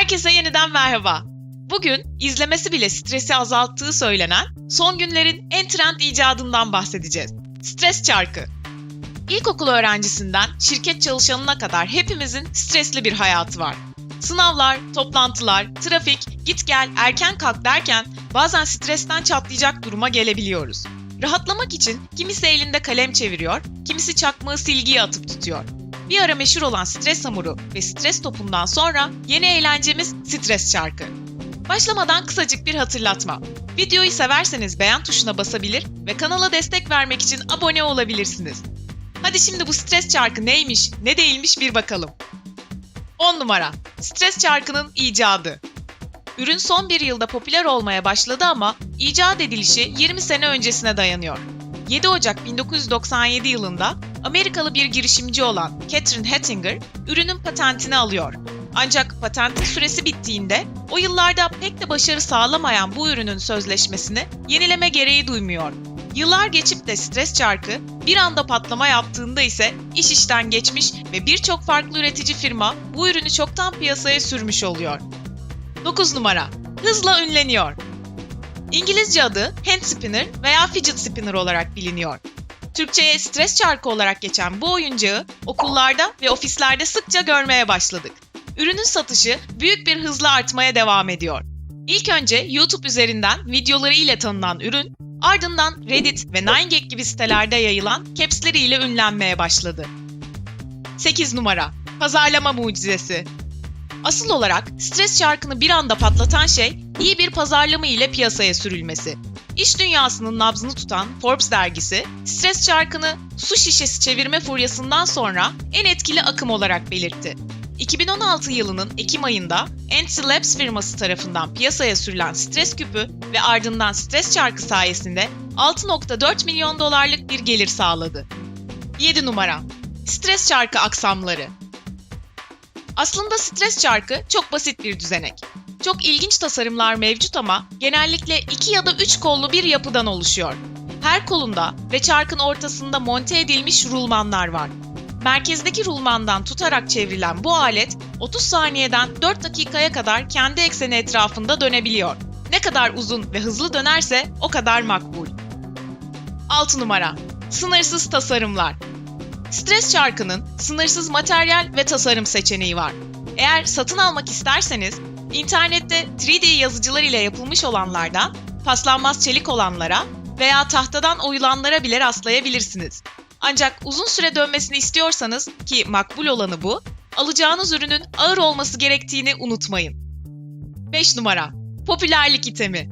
Herkese yeniden merhaba. Bugün izlemesi bile stresi azalttığı söylenen son günlerin en trend icadından bahsedeceğiz. Stres çarkı. İlkokul öğrencisinden şirket çalışanına kadar hepimizin stresli bir hayatı var. Sınavlar, toplantılar, trafik, git gel, erken kalk derken bazen stresten çatlayacak duruma gelebiliyoruz. Rahatlamak için kimisi elinde kalem çeviriyor, kimisi çakmağı silgiye atıp tutuyor. Bir ara meşhur olan stres hamuru ve stres topundan sonra yeni eğlencemiz stres çarkı. Başlamadan kısacık bir hatırlatma. Videoyu severseniz beğen tuşuna basabilir ve kanala destek vermek için abone olabilirsiniz. Hadi şimdi bu stres çarkı neymiş, ne değilmiş bir bakalım. 10 numara. Stres çarkının icadı. Ürün son bir yılda popüler olmaya başladı ama icat edilişi 20 sene öncesine dayanıyor. 7 Ocak 1997 yılında Amerikalı bir girişimci olan Catherine Hettinger ürünün patentini alıyor. Ancak patentin süresi bittiğinde o yıllarda pek de başarı sağlamayan bu ürünün sözleşmesini yenileme gereği duymuyor. Yıllar geçip de stres çarkı bir anda patlama yaptığında ise iş işten geçmiş ve birçok farklı üretici firma bu ürünü çoktan piyasaya sürmüş oluyor. 9 numara. Hızla ünleniyor. İngilizce adı hand spinner veya fidget spinner olarak biliniyor. Türkçe'ye stres çarkı olarak geçen bu oyuncağı okullarda ve ofislerde sıkça görmeye başladık. Ürünün satışı büyük bir hızla artmaya devam ediyor. İlk önce YouTube üzerinden videoları ile tanınan ürün, ardından Reddit ve 9gag gibi sitelerde yayılan capsleriyle ünlenmeye başladı. 8 numara. Pazarlama mucizesi. Asıl olarak stres çarkını bir anda patlatan şey iyi bir pazarlama ile piyasaya sürülmesi. İş dünyasının nabzını tutan Forbes dergisi, stres çarkını su şişesi çevirme furyasından sonra en etkili akım olarak belirtti. 2016 yılının Ekim ayında Anti Labs firması tarafından piyasaya sürülen stres küpü ve ardından stres çarkı sayesinde 6.4 milyon dolarlık bir gelir sağladı. 7 numara. Stres çarkı aksamları. Aslında stres çarkı çok basit bir düzenek. Çok ilginç tasarımlar mevcut ama genellikle iki ya da üç kollu bir yapıdan oluşuyor. Her kolunda ve çarkın ortasında monte edilmiş rulmanlar var. Merkezdeki rulmandan tutarak çevrilen bu alet 30 saniyeden 4 dakikaya kadar kendi ekseni etrafında dönebiliyor. Ne kadar uzun ve hızlı dönerse o kadar makbul. 6 numara. Sınırsız tasarımlar. Stres çarkının sınırsız materyal ve tasarım seçeneği var. Eğer satın almak isterseniz internette 3D yazıcılar ile yapılmış olanlardan paslanmaz çelik olanlara veya tahtadan oyulanlara bile rastlayabilirsiniz. Ancak uzun süre dönmesini istiyorsanız ki makbul olanı bu, alacağınız ürünün ağır olması gerektiğini unutmayın. 5 numara. Popülerlik itemi.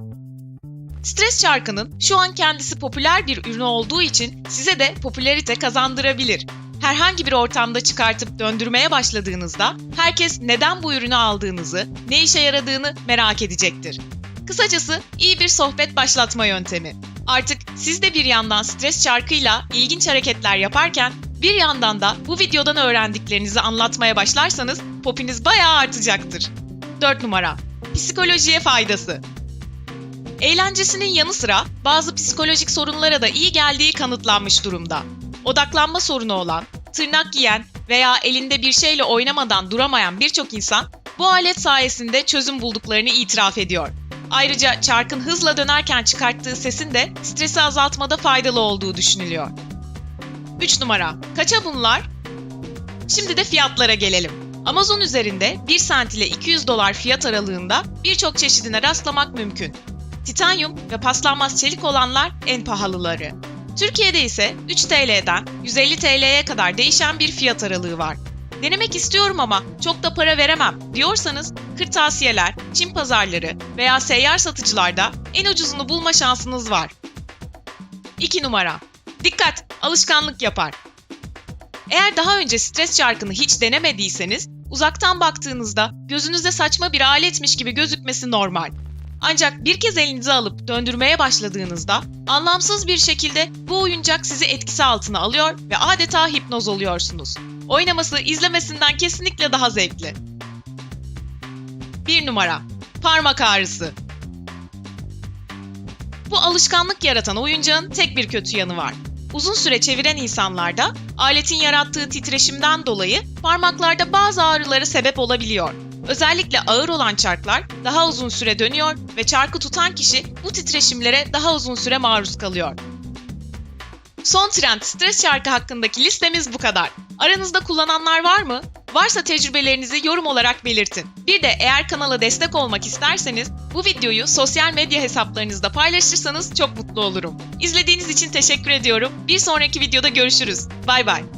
Stres çarkının şu an kendisi popüler bir ürün olduğu için size de popülerite kazandırabilir. Herhangi bir ortamda çıkartıp döndürmeye başladığınızda herkes neden bu ürünü aldığınızı, ne işe yaradığını merak edecektir. Kısacası iyi bir sohbet başlatma yöntemi. Artık siz de bir yandan stres çarkıyla ilginç hareketler yaparken bir yandan da bu videodan öğrendiklerinizi anlatmaya başlarsanız popiniz bayağı artacaktır. 4 numara. Psikolojiye faydası. Eğlencesinin yanı sıra bazı psikolojik sorunlara da iyi geldiği kanıtlanmış durumda. Odaklanma sorunu olan, tırnak giyen veya elinde bir şeyle oynamadan duramayan birçok insan bu alet sayesinde çözüm bulduklarını itiraf ediyor. Ayrıca çarkın hızla dönerken çıkarttığı sesin de stresi azaltmada faydalı olduğu düşünülüyor. 3 numara. Kaça bunlar? Şimdi de fiyatlara gelelim. Amazon üzerinde 1 sent ile 200 dolar fiyat aralığında birçok çeşidine rastlamak mümkün. Titanyum ve paslanmaz çelik olanlar en pahalıları. Türkiye'de ise 3 TL'den 150 TL'ye kadar değişen bir fiyat aralığı var. Denemek istiyorum ama çok da para veremem diyorsanız kırtasiyeler, Çin pazarları veya seyyar satıcılarda en ucuzunu bulma şansınız var. 2 numara. Dikkat! Alışkanlık yapar. Eğer daha önce stres çarkını hiç denemediyseniz, uzaktan baktığınızda gözünüze saçma bir aletmiş gibi gözükmesi normal. Ancak bir kez elinize alıp döndürmeye başladığınızda anlamsız bir şekilde bu oyuncak sizi etkisi altına alıyor ve adeta hipnoz oluyorsunuz. Oynaması izlemesinden kesinlikle daha zevkli. 1 numara. Parmak ağrısı. Bu alışkanlık yaratan oyuncağın tek bir kötü yanı var. Uzun süre çeviren insanlarda aletin yarattığı titreşimden dolayı parmaklarda bazı ağrıları sebep olabiliyor. Özellikle ağır olan çarklar daha uzun süre dönüyor ve çarkı tutan kişi bu titreşimlere daha uzun süre maruz kalıyor. Son trend stres çarkı hakkındaki listemiz bu kadar. Aranızda kullananlar var mı? Varsa tecrübelerinizi yorum olarak belirtin. Bir de eğer kanala destek olmak isterseniz bu videoyu sosyal medya hesaplarınızda paylaşırsanız çok mutlu olurum. İzlediğiniz için teşekkür ediyorum. Bir sonraki videoda görüşürüz. Bay bay.